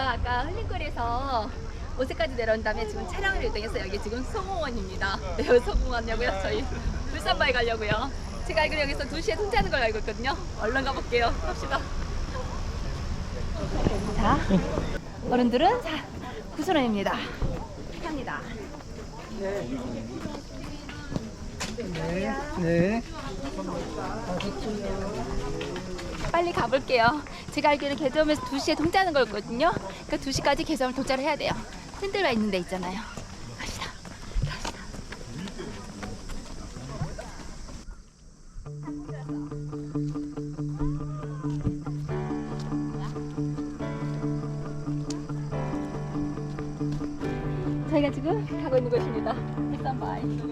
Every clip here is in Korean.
아까 흘림거리에서 오색까지 내려온 다음에 지금 차량을 이동해서 여기 지금 소공원입니다. 네, 여기 소공원이냐고요? 저희 울산바위 가려고요. 제가 알기로 여기서 2시에 통제하는 걸 알고 있거든요. 얼른 가볼게요. 갑시다. 자, 어른들은 자, 9,000원입니다. 합니다. 네. 빨리 가볼게요. 제가 알기로는 개점에서 2시에 통제하는 거였거든요. 그러니까 2시까지 개점을 통제를 해야 돼요. 샌들바 있는 데 있잖아요. 갑시다. 갑시다. 저희가 지금 가고 있는 곳입니다. 일산바이.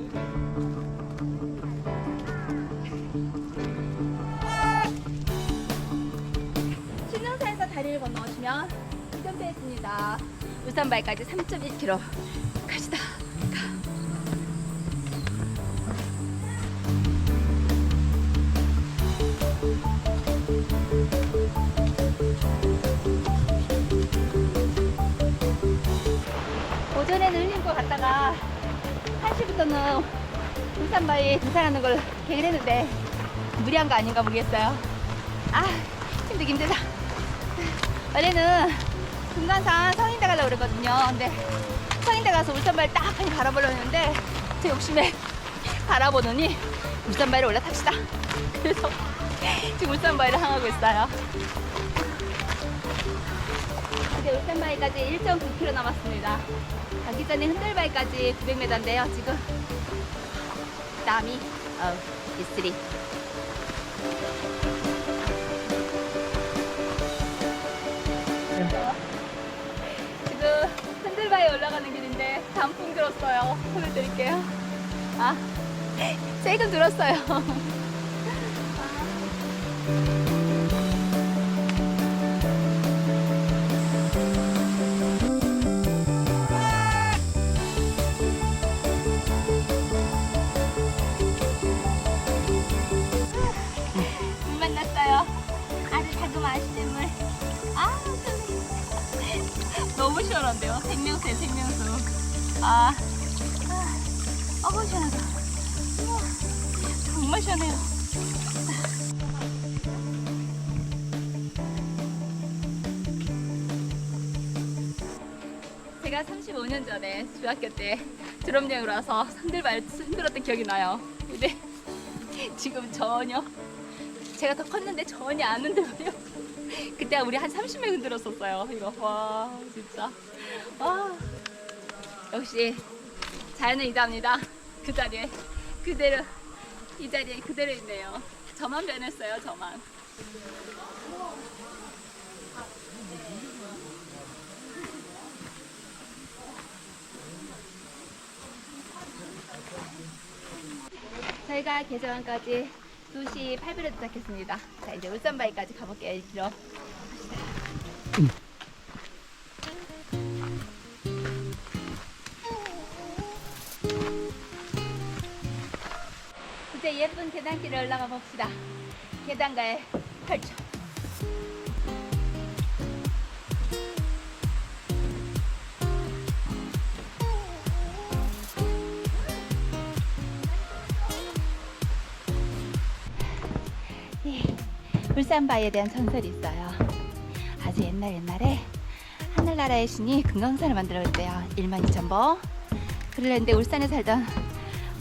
울산바위까지 3.1km. 가시다. 가. 오전에는 흘림고 갔다가 1시부터는 울산바위 등산하는 걸 계획을 했는데 무리한 거 아닌가 모르겠어요. 아, 힘들기 힘들다. 원래는 금강산 성인대 가려고 그랬거든요. 근데 성인대 가서 울산바위 딱 한이 바라보려는데 제 욕심에 바라보더니 울산바위를 올라탑시다. 그래서 지금 울산바위를 향하고 있어요. 이제 울산바위까지 1.9km 남았습니다. 가기 전에 흔들바위까지 900m인데요. 지금 땀이 어, 이슬이 단풍 들었어요. 손을 드릴게요. 아, 세금 들었어요. 물 만났어요. 아주 자그마한 시냇물. 아, 참. 너무 시원한데요? 생명수에 생명수. 아, 아, 어우, 시원하다. 우와, 정말 시원해요. 제가 35년 전에 중학교 때 졸업여행으로 와서 산들발 흔들었던 기억이 나요. 근데 지금 전혀 제가 더 컸는데 전혀 안 흔들어요. 그때 우리 한 30명 흔들었었어요. 이거 와 진짜 와 역시 자연은 이답니다. 그 자리에 그대로 이 자리에 그대로 있네요. 저만 변했어요. 저만. 저희가 개정원까지 2시 8분에 도착했습니다. 자, 이제 울산바위까지 가볼게요, 일지로. 이제 예쁜 계단길을 올라가 봅시다. 계단가에 펼쳐. 예, 울산바위에 대한 전설이 있어요. 아주 옛날 옛날에 하늘나라의 신이 금강산을 만들었대요. 1만 2천 보. 그랬는데 울산에 살던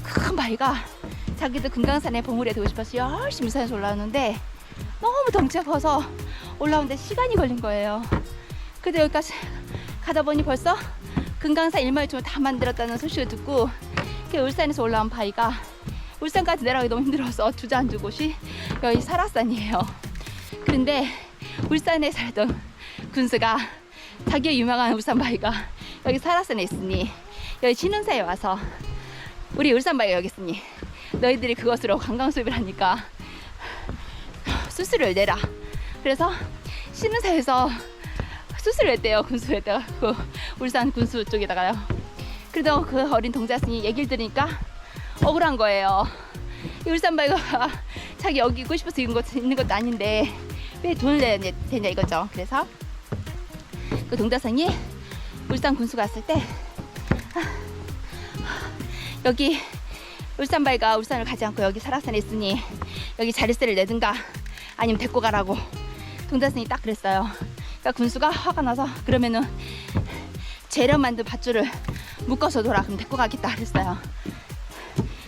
큰 바위가 자기도 금강산에 보물에 되고 싶어서 열심히 산에서 올라오는데 너무 덩치가 커서 올라오는데 시간이 걸린 거예요. 근데 여기까지 가다 보니 벌써 금강산 1만 2천 다 만들었다는 소식을 듣고 그 울산에서 올라온 바위가 울산까지 내려가기 너무 힘들어서 주저앉은 곳이 여기 설악산이에요. 그런데 울산에 살던 군수가 자기가 유명한 울산 바위가 여기 설악산에 있으니 여기 신흥사에 와서 우리 울산 바위가 여기 있으니 너희들이 그것으로 관광 수입을 하니까 수수료를 내라. 그래서 신흥사에서 수수료를 냈대요. 군수를 냈대요. 그 울산 군수 쪽에다가요. 그래도 그 어린 동자승이 얘기를 들으니까 억울한 거예요. 이 울산바위가 자기 여기 있고 싶어서 있는, 것, 있는 것도 아닌데 왜 돈을 내야 되냐 이거죠. 그래서 그 동다성이 울산 군수 갔을 때 아, 여기 울산바위가 울산을 가지 않고 여기 설악산에 있으니 여기 자릿세를 내든가 아니면 데리고 가라고 동다성이 딱 그랬어요. 그러니까 군수가 화가 나서 그러면은 재료 만든 밧줄을 묶어서 돌아 그럼 데리고 가겠다 그랬어요.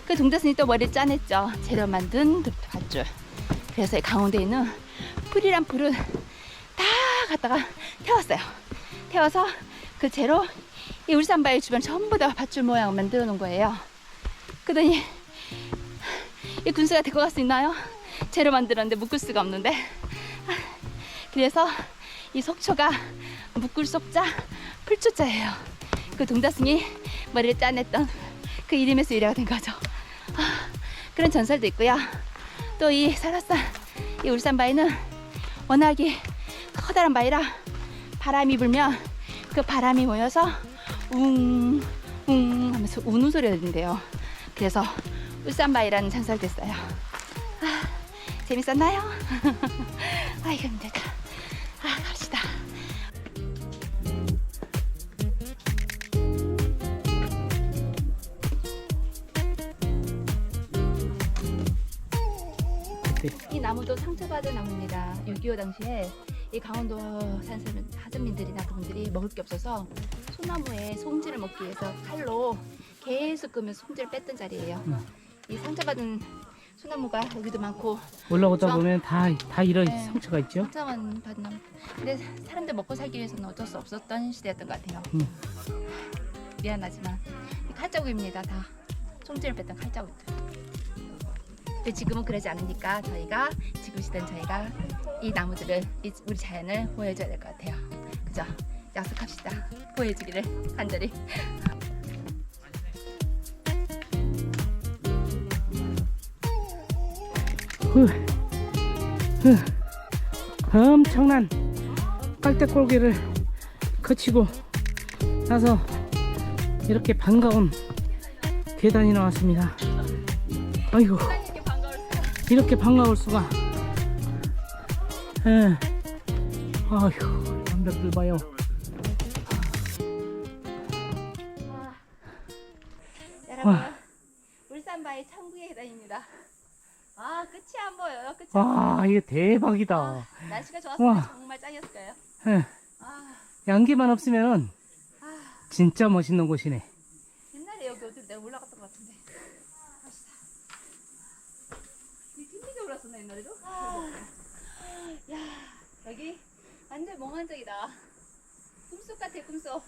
그 동다선이 또 머리를 짜냈죠. 재료 만든 밧줄. 그래서 이 강원도에 있는 풀이란 풀은 다 갖다가 태웠어요. 태워서 그 재로 이 울산바위 주변 전부 다 밧줄 모양을 만들어 놓은 거예요. 그러더니 이 군수가 데리고 갈 수 있나요? 재료 만들었는데 묶을 수가 없는데. 그래서 이 속초가 묶을 속자 풀초자예요. 그 동다승이 머리를 짜냈던 그 이름에서 유래가 된 거죠. 아, 그런 전설도 있고요. 또 이 설악산, 이 울산 바위는 워낙에 커다란 바위라 바람이 불면 그 바람이 모여서 웅, 웅 하면서 우는 소리가 들린대요. 그래서 울산바위라는 전설도 있어요. 아, 재밌었나요? 아, 이거 힘들다. 아, 갑시다. 이 나무도 상처받은 나무입니다. 6.25 당시에 이 강원도 산사는 하전민들이나 그분들이 먹을 게 없어서 소나무에 송지를 먹기 위해서 칼로 계속 끄면 송지를 뺐던 자리예요. 음. 이 상처받은 소나무가 여기도 많고 올라오다 저- 보면 다, 다 이런 네. 상처가 있죠. 상처만 받는 나무. 근데 사람들 먹고 살기 위해서는 어쩔 수 없었던 시대였던 것 같아요. 음. 미안하지만 이 칼자국입니다. 다 송지를 뺐던 칼자국들. 근데 지금은 그러지 않으니까 저희가 지금 시대는 저희가 이 나무들을 이 우리 자연을 보여줘야 될 것 같아요. 그죠? 약속합시다. 보여주기를 간절히. 후, 후, 엄청난 깔대골기를 거치고 나서 이렇게 반가운 계단이 나왔습니다. 아이고, 이렇게 반가울 수가. 예. 아휴, 담배들 봐요. 아, 여러분 와. 울산바위 천국의 계단입니다. 아 끝이 안 보여요. 끝이 안 와, 이게 대박이다. 보여. 날씨가 좋았으면 와. 정말 짱이었을 거예요. 예. 아, 양기만 없으면 아 진짜 멋있는 곳이네. 옛날에 여기 어디 내가 올라갔던 것 같은데. 갑시다. 이 튕기게 올랐었나 옛날에도? 야 여기 완전 몽환적이다. 꿈속 같아 꿈속.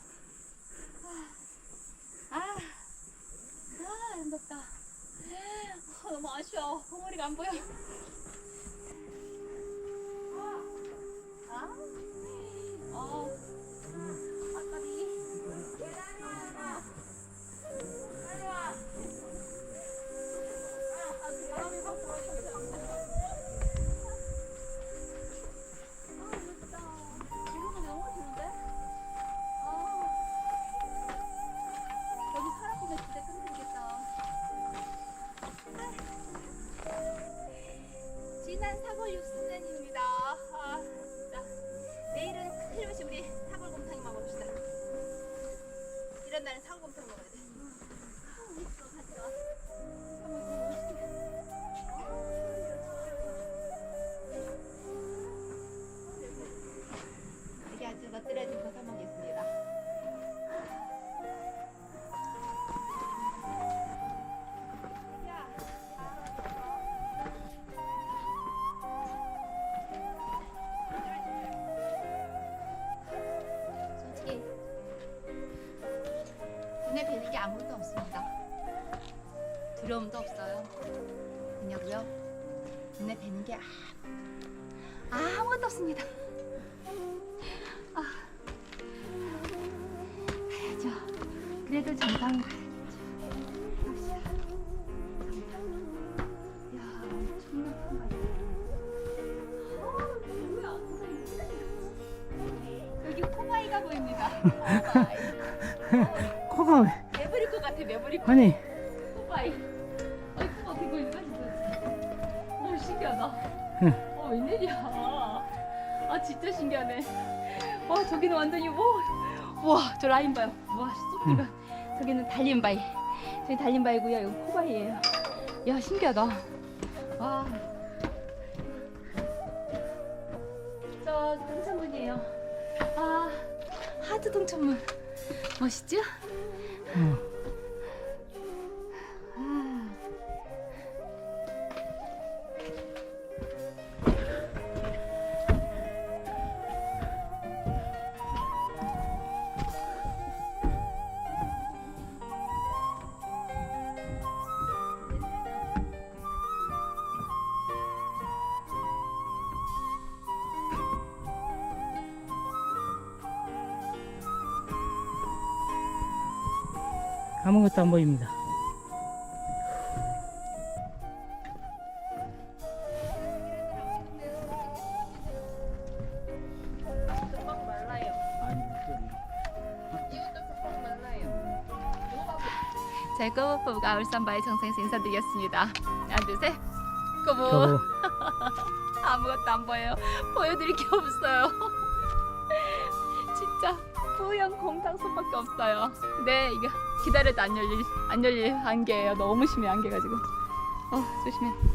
아, 아, 아 아름답다. 아, 너무 아쉬워. 덩어리가 안 보여. 아, 아, 아무것도 없습니다. 두려움도 없어요. 왜냐고요? 눈에 뵈는 게 아무, 아무것도 없습니다. 아, 가야죠. 그래도 정상 가야죠. 갑시다. 야, 엄청난 큰 바다. 어, 뭐야? 여기 코바이가 보입니다. 코바이. 코가 왜- 매부릴 것 아니 코바이. 아이, 어떻게 보이는 거야, 진짜. 오, 신기하다. 응. 어, 웬일이야. 아, 진짜 신기하네. 와, 저 저기는 완전히 뭐, 와, 저 라인 봐요. 와, 쏙들가. 저기는 달림바위. 저기 달림바위고요. 여기 코바위예요. 야, 신기하다. 와. 저 동천문이에요. 아, 하드 동천문. 멋있죠? 어. 아무것도 안 보입니다. 제 꼬부부가 울산바위 정상에서 인사드리겠습니다. 하나, 둘, 셋. 꼬부. 저거 아무것도 안 보여요. 보여드릴 게 없어요. 진짜 뿌연 공탕소밖에 없어요. 네, 이게 기다려도 안 열릴 안 열릴 안개예요. 너무 심해 안개 가 지금. 어. 조심해.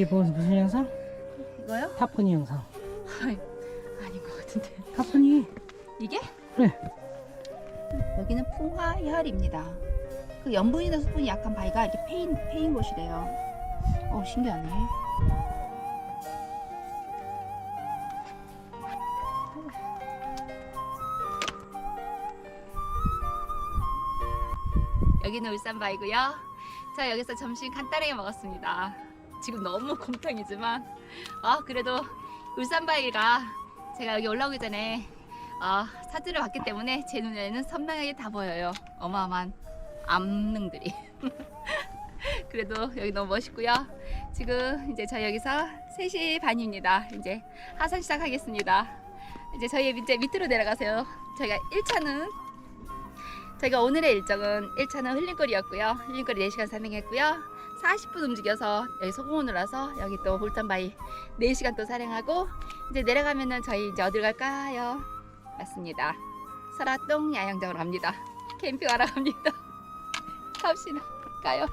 이게 무슨 무슨 영상? 이거요? 타프니 영상. 아닌 것 같은데. 타프니 이게? 그래. 여기는 풍화혈입니다. 그 염분이나 수분이 약간 밝아 이렇게 패인 패인 곳이래요. 어 신기하네. 여기는 울산바이고요. 자 여기서 점심 간단하게 먹었습니다. 지금 너무 곰탕이지만 아 그래도 울산바이가 제가 여기 올라오기 전에 아, 사진을 봤기 때문에 제 눈에는 선명하게 다 보여요. 어마어마한 암릉들이. 그래도 여기 너무 멋있고요. 지금 이제 저희 여기서 3시 반입니다. 이제 하산 시작하겠습니다. 이제 저희 이제 밑으로 내려가세요. 저희가 1차는 저희가 오늘의 일정은 1차는 흘림거리였고요. 흘림거리 4시간 산행했고요. 40분 움직여서 여기 소공원으로 와서 여기 또 볼탄바위 4시간 또 산행하고 이제 내려가면은 저희 이제 어딜 갈까요? 맞습니다. 설화동 야영장으로 갑니다. 캠핑하러 갑니다. 갑시다. 가요.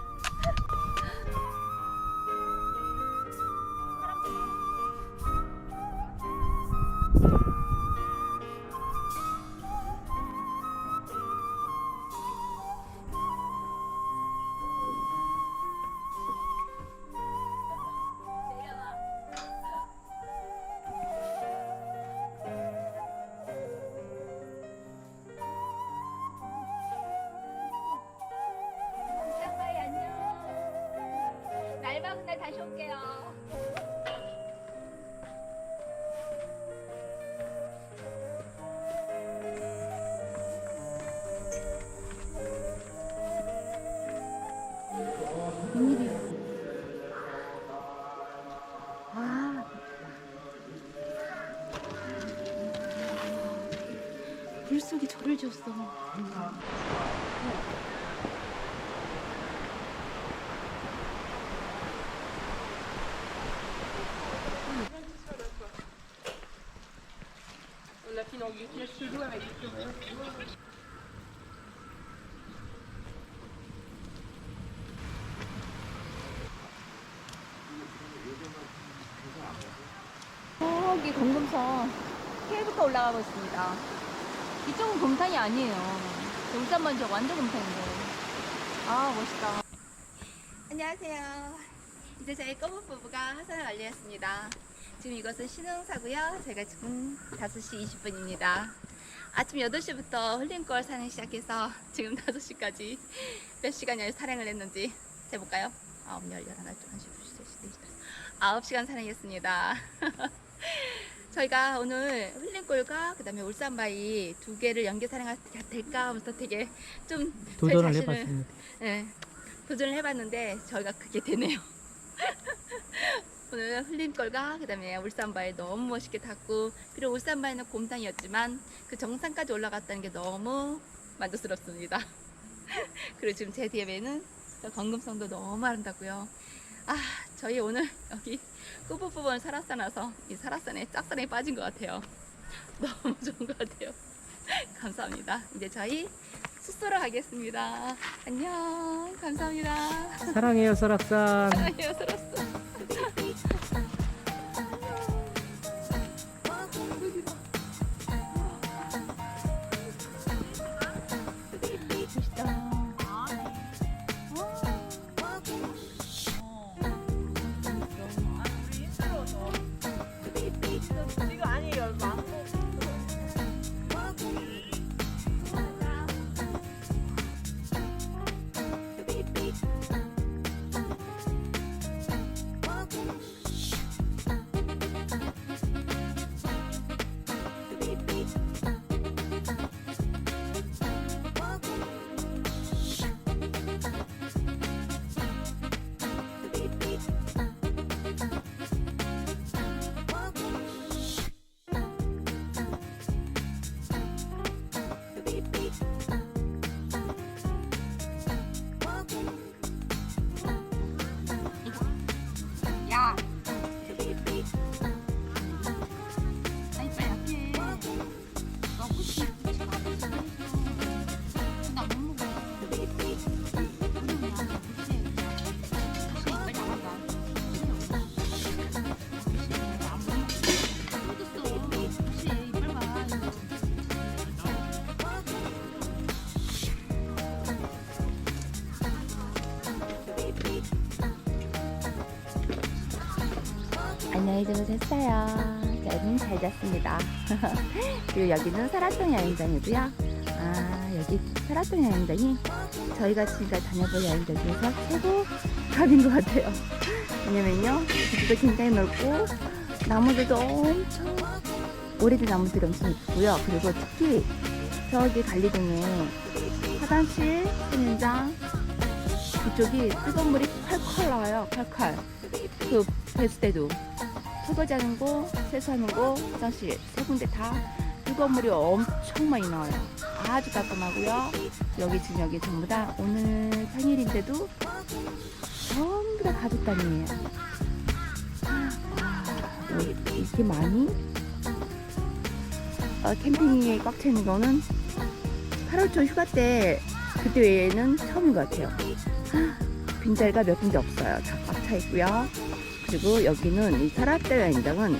다시 올게요. 웬일이야? 아. 물속이 저를 줬어. 저기 공금선 케이블카 올라가고 있습니다. 이쪽은 곰탕이 아니에요. 울산만 저 완전 곰탕인데. 아 멋있다. 안녕하세요. 이제 저희 꼬부 부부가 하산을 완료했습니다. 지금 이것은 신흥사고요. 제가 지금 5시 20분입니다. 아침 8시부터 흘림골 산행 시작해서 지금 5시까지 몇 시간을 산행을 했는지 재볼까요? 9, 10, 11, 12, 1, 2, 3, 4, 5 9시간 산행했습니다. 저희가 오늘 흘림골과 그 다음에 울산바위 두 개를 연계 산행할 때 될까 하면서 되게 좀 도전을 자신을- 해봤습니다. 네, 도전을 해봤는데 저희가 그게 되네요. 오늘 흘림골과 그다음에 울산바위 너무 멋있게 탔고 그리고 울산바위는 곰탕이었지만 그 정상까지 올라갔다는 게 너무 만족스럽습니다. 그리고 지금 제 뒤에는 저 건금성도 너무 아름답고요. 아 저희 오늘 여기 꾸부부분 설악산와서 이 설악산에 짝산에 빠진 것 같아요. 너무 좋은 것 같아요. 감사합니다. 이제 저희 숙소로 가겠습니다. 안녕. 감사합니다. 사랑해요, 설악산. 사랑해요, 설았어. 안녕히 주무셨어요. 저는 잘 잤습니다. 그리고 여기는 설악동 야영장이고요. 아, 여기 설악동 야영장이 저희가 지금까지 다녀본 야영장 중에서 최고 갑인 것 같아요. 왜냐면요, 길도 굉장히 넓고, 나무들도 엄청, 오래된 나무들이 엄청 있고요. 그리고 특히 저기 관리동에 화장실, 수면장, 그쪽이 뜨거운 물이 콸콸 나와요. 콸콸. 그 배수대도 설거지하는 곳, 세수하는 곳, 화장실 세 군데 다 뜨거운 물이 엄청 많이 나와요. 아주 깔끔하고요. 여기 지금 여기 전부 다 오늘 평일인데도 전부 다 가족단이에요. 아, 이- 이렇게 많이 어, 캠핑에 꽉차 있는 거는 8월 초 휴가 때 그때 외에는 처음인 것 같아요. 아, 빈자리가 몇 군데 없어요. 다 꽉 차 있고요. 그리고 여기는 이 설악대 여행장은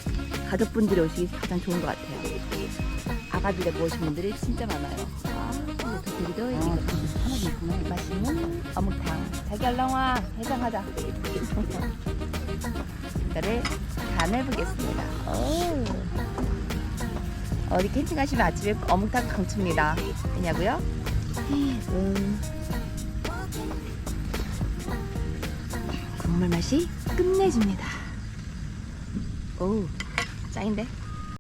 가족분들이 오시기 가장 좋은 것 같아요. 아가들 데리고 오신 분들이 진짜 많아요. 아, 근데 도토리도 여기 맛있는 어묵탕. 자기 얼른 와. 해장하자. 이거를 간을 보겠습니다. 오. 어디 캠핑 가시면 아침에 어묵탕 강추입니다. 왜냐고요? 음. 국물 맛이 끝내줍니다. 오, 짱인데?